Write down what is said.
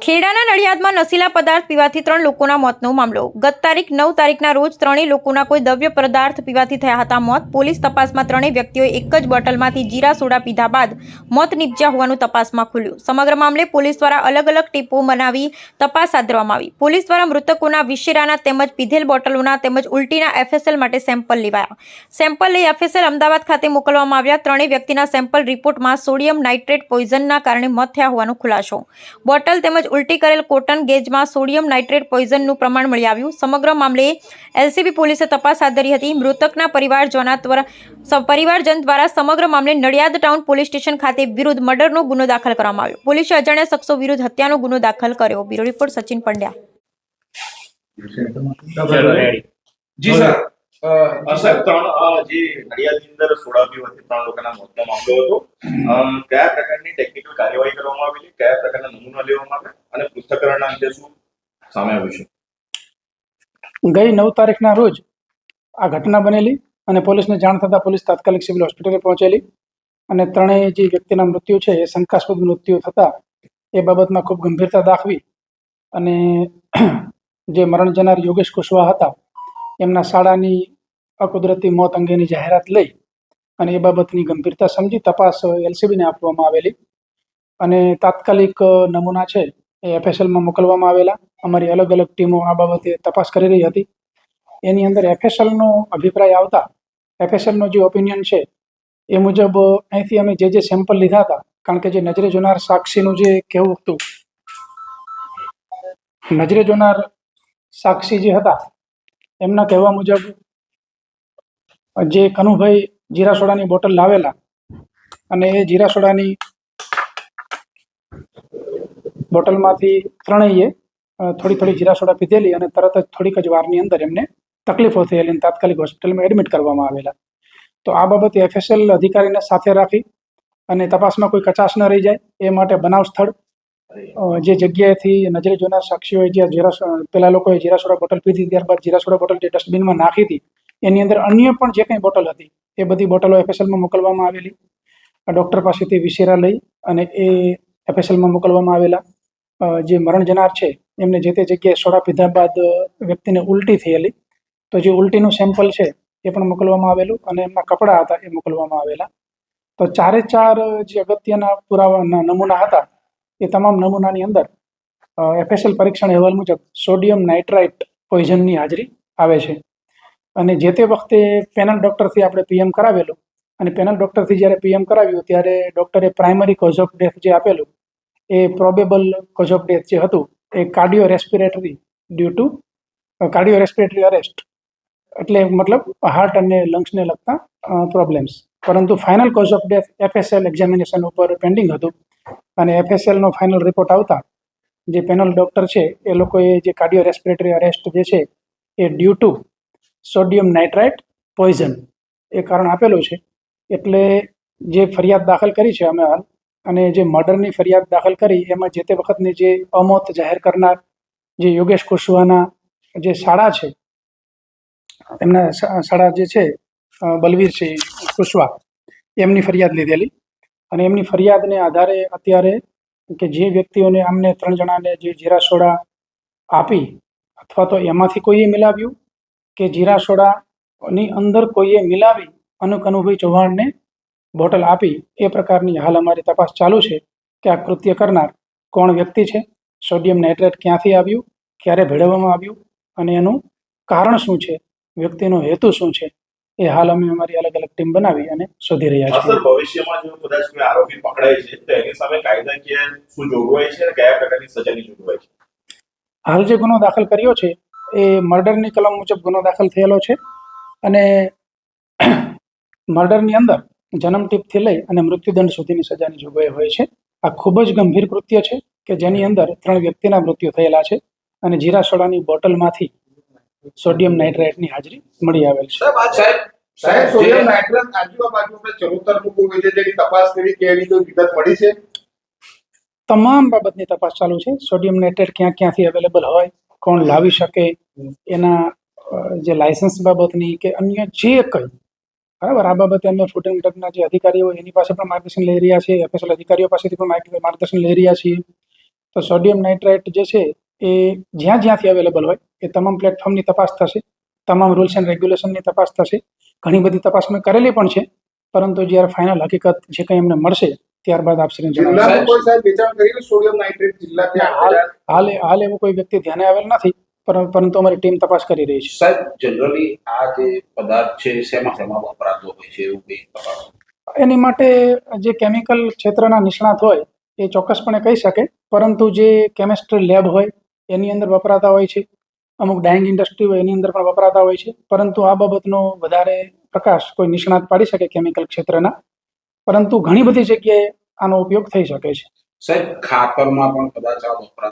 ખેડાના નડિયાદમાં નશીલા પદાર્થ પીવાથી ત્રણ લોકોના મોતનો મામલો. ગત તારીખ નવ તારીખના રોજ ત્રણેય લોકોના કોઈ દ્રવ્ય પદાર્થ પીવાથી થયા હતા મોત. પોલીસ તપાસમાં ત્રણેય વ્યક્તિઓએ એક જ બોટલમાંથી જીરા સોડા પીધા બાદ મોત નીપજ્યા હોવાનું તપાસમાં ખુલ્યું. સમગ્ર મામલે પોલીસ દ્વારા અલગ અલગ ટીપો બનાવી તપાસ હાથ ધરવામાં આવી. પોલીસ દ્વારા મૃતકોના વિશેરાના તેમજ પીધેલ બોટલોના તેમજ ઉલટીના એફએસએલ માટે સેમ્પલ લેવાયા. સેમ્પલ લઈ એફએસએલ અમદાવાદ ખાતે મોકલવામાં આવ્યા. ત્રણેય વ્યક્તિના સેમ્પલ રિપોર્ટમાં સોડિયમ નાઇટ્રેટ પોઈઝનના કારણે મોત થયા હોવાનો ખુલાસો. બોટલ તેમજ ઉલટી કરેલ કોટન ગેજમાં સોડિયમ નાઇટ્રેટ પોઈઝનનું પ્રમાણ મળી આવ્યું. સમગ્ર મામલે એલસીબી પોલીસે તપાસ હાથ ધરી હતી. મૃતકના પરિવારજના દ્વારા પરિવારજન દ્વારા સમગ્ર મામલે નડિયાદ ટાઉન પોલીસ સ્ટેશન ખાતે વિરુદ્ધ મર્ડરનો ગુનો દાખલ કરવામાં આવ્યો. પોલીસે અજાણ્યા શખ્સો વિરુદ્ધ હત્યાનો ગુનો દાખલ કર્યો. Bureau report Sachin Pandya. જી, સર. ગઈ નવ તારીખના રોજ આ ઘટના બનેલી અને પોલીસને જાણ થતાં પોલીસ તાત્કાલિક સિવિલ હોસ્પિટલે પહોંચેલી અને ત્રણેય જે વ્યક્તિના મૃત્યુ છે, એ શંકાસ્પદ મૃત્યુ થતાં એ બાબતમાં ખૂબ ગંભીરતા દાખવી અને જે મરણ જનાર યોગેશ કુશવાહ હતા એમના શાળાની અકુદરતી મોત અંગેની જાહેરાત લઈ અને એ બાબતની ગંભીરતા સમજી તપાસ એલસીબીને આપવામાં આવેલી. અને તાત્કાલિક નમૂના છે એ એફએસએલમાં મોકલવામાં આવેલા. અમારી અલગ અલગ ટીમો આ બાબતે તપાસ કરી રહી હતી. એની અંદર એફએસએલનો અભિપ્રાય આવતા, એફએસએલનો જે ઓપિનિયન છે એ મુજબ અહીંથી અમે જે જે સેમ્પલ લીધા હતા, કારણ કે જે નજરે જોનાર સાક્ષીનું જે કહેવું હતું, નજરે જોનાર સાક્ષી જે હતા એમના કહેવા મુજબ જે કનુભાઈ જીરા સોડાની બોટલ લાવેલા અને એ જીરા સોડાની બોટલમાંથી ત્રણેયે થોડી થોડી જીરા સોડા પીધેલી અને તરત જ થોડીક જ વારની અંદર એમને તકલીફો થયેલી અને તાત્કાલિક હોસ્પિટલમાં એડમિટ કરવામાં આવેલા. તો આ બાબતે એફએસએલ અધિકારીને સાથે રાખી અને તપાસમાં કોઈ કચાશ ન રહી જાય, એ માટે બનાવ સ્થળ જે જગ્યાએથી નજરે જોનાર સાક્ષીઓએ જે જીરા પેલા લોકોએ જીરા સોડા બોટલ પીધી ત્યારબાદ જીરા સોડા બોટલ જે ડસ્ટબિનમાં નાખી હતી એની અંદર અન્ય પણ જે કંઈ બોટલ હતી એ બધી બોટલો એફએસએલમાં મોકલવામાં આવેલી. ડૉક્ટર પાસેથી વિશેરા લઈ અને એ એફએસએલમાં મોકલવામાં આવેલા. જે મરણ જનાર છે એમને જે તે જગ્યાએ સોડા પીધા બાદ વ્યક્તિને ઉલટી થયેલી. તો જે ઉલટીનું સેમ્પલ છે એ પણ મોકલવામાં આવેલું અને એમના કપડાં હતા એ મોકલવામાં આવેલા. તો ચારે ચાર જે અગત્યના પુરાવાના નમૂના હતા એ તમામ નમૂનાની અંદર એફએસએલ પરીક્ષણ અહેવાલ મુજબ સોડિયમ નાઇટ્રાઇટ પોઈઝનની હાજરી આવે છે. અને જે તે વખતે પેનલ ડૉક્ટરથી આપણે પીએમ કરાવેલું અને પેનલ ડૉક્ટરથી જ્યારે પીએમ કરાવ્યું ત્યારે ડૉક્ટરે પ્રાઇમરી કોઝ ઓફ ડેથ જે આપેલું એ પ્રોબેબલ કોઝ ઓફ ડેથ જે હતું એ cardio respiratory due to cardio respiratory arrest એટલે મતલબ હાર્ટ અને લંગ્સને લગતા પ્રોબ્લેમ્સ પરંતુ final cause of death FSL examination ઉપર પેન્ડિંગ હતું. અને એફએસએલનો ફાઇનલ રિપોર્ટ આવતા, જે પેનલ ડૉક્ટર છે, એ લોકોએ જે કાર્ડિયો રેસ્પિરેટરી અરેસ્ટ જે છે, એ due to sodium nitrite poison એ કારણ આપેલું છે. એટલે જે ફરિયાદ દાખલ કરી છે અમે હાલ, અને જે મર્ડરની ફરિયાદ દાખલ કરી, એમાં જે તે વખતની જે અમોત જાહેર કરનાર જે યોગેશ કુશવાના જે શાળા છે, એમના શાળા જે છે બલવીર છે કુશવા એમની ફરિયાદ લીધેલી. અને એમની ફરિયાદને આધારે અત્યારે કે જે વ્યક્તિઓને અમને ત્રણ જણાને જે જીરા સોડા આપી અથવા તો એમાંથી કોઈએ મિલાવ્યું કે જીરા સોડાની અંદર કોઈએ મિલાવી અને અનુભવી ચૌહાણને બોટલ આપી, એ પ્રકારની હાલ અમારી તપાસ ચાલુ છે કે આ કૃત્ય કરનાર કોણ વ્યક્તિ છે, સોડિયમ નાઇટ્રેટ ક્યાંથી આવ્યું, ક્યારે ભેળવવામાં આવ્યું અને એનું કારણ શું છે, વ્યક્તિનો હેતુ શું છે એ હાલ અમે અમારી અલગ અલગ ટીમ બનાવી અને શોધી રહ્યા છીએ. ભવિષ્યમાં જો કદાચ કોઈ આરોપી પકડાય છે તો એની સામે કાયદાકીય શું જોગવાઈ છે અને કયા પ્રકારની સજાની જોગવાઈ છે? હાલ જે ગુનો દાખલ કર્યો છે એ મર્ડરની કલમ મુજબ ગુનો દાખલ થયેલો છે અને મર્ડરની અંદર જન્મટીપથી લઈ અને મૃત્યુદંડ સુધીની સજાની જોગવાઈ હોય છે. આ ખૂબ જ ગંભીર કૃત્ય છે કે જેની અંદર ત્રણ વ્યક્તિના મૃત્યુ થયેલા છે અને જીરા સોડાની બોટલમાંથી સોડિયમ નાઇટ્રેટની હાજરી મળી આવેલ છે. સાહેબ આ સાહેબ સાહેબ સોડિયમ નાઇટ્રેટ આજુબાજુ આપણે ચરોતર મૂકવું હોય છે જેની તપાસ કરી કે એની કોઈ વિગત મળી છે? તમામ બાબતની તપાસ ચાલુ છે. સોડિયમ નાઇટ્રેટ ક્યાં ક્યાંથી અવેલેબલ હોય કોણ લાવી શકે એના જે લાયસન્સ બાબતની કે અન્ય જે કંઈ. બરાબર? આ બાબતે અમે ફૂડ એન્ડ ડ્રગના જે અધિકારીઓ એની પાસે પણ માર્ગદર્શન લઈ રહ્યા છીએ. એફએસએલ અધિકારીઓ પાસેથી પણ માર્ગદર્શન લઈ રહ્યા છીએ. તો સોડિયમ નાઇટ્રેટ જે છે એ જ્યાં જ્યાંથી અવેલેબલ હોય એ તમામ પ્લેટફોર્મની તપાસ થશે તમામ રૂલ્સ એન્ડ રેગ્યુલેશનની તપાસ થશે. ઘણી બધી તપાસ મેં કરેલી પણ છે પરંતુ જ્યારે ફાઇનલ હકીકત જે કંઈ અમને મળશે ત્યારબાદ આપશ્રીને ના, હાલ હાલ એવો એવું કોઈ વ્યક્તિ ધ્યાને આવેલ નથી પરંતુ અમારી ટીમ તપાસ કરી રહી છે. સાહેબ જનરલી આ જે પદાર્થ છે શેમાં શેમાં વપરાતો હોય છે એવું કંઈ એની માટે જે કેમિકલ ક્ષેત્રના નિષ્ણાત હોય એ ચોક્કસપણે કહી શકે પરંતુ જે કેમિસ્ટ્રી લેબ હોય એની અંદર વપરાતા હોય છે. અમુક ડાઇંગ ઇન્ડસ્ટ્રી હોય એની અંદર પણ વપરાતા હોય છે. પરંતુ આ બાબતનો વધારે પ્રકાશ કોઈ નિષ્ણાત પાડી શકે કેમિકલ ક્ષેત્રના. પરંતુ ઘણી બધી જગ્યાએ આનો ઉપયોગ થઈ શકે છે. સાહેબ, ખાતરમાં પણ કદાચ આ વપરાતો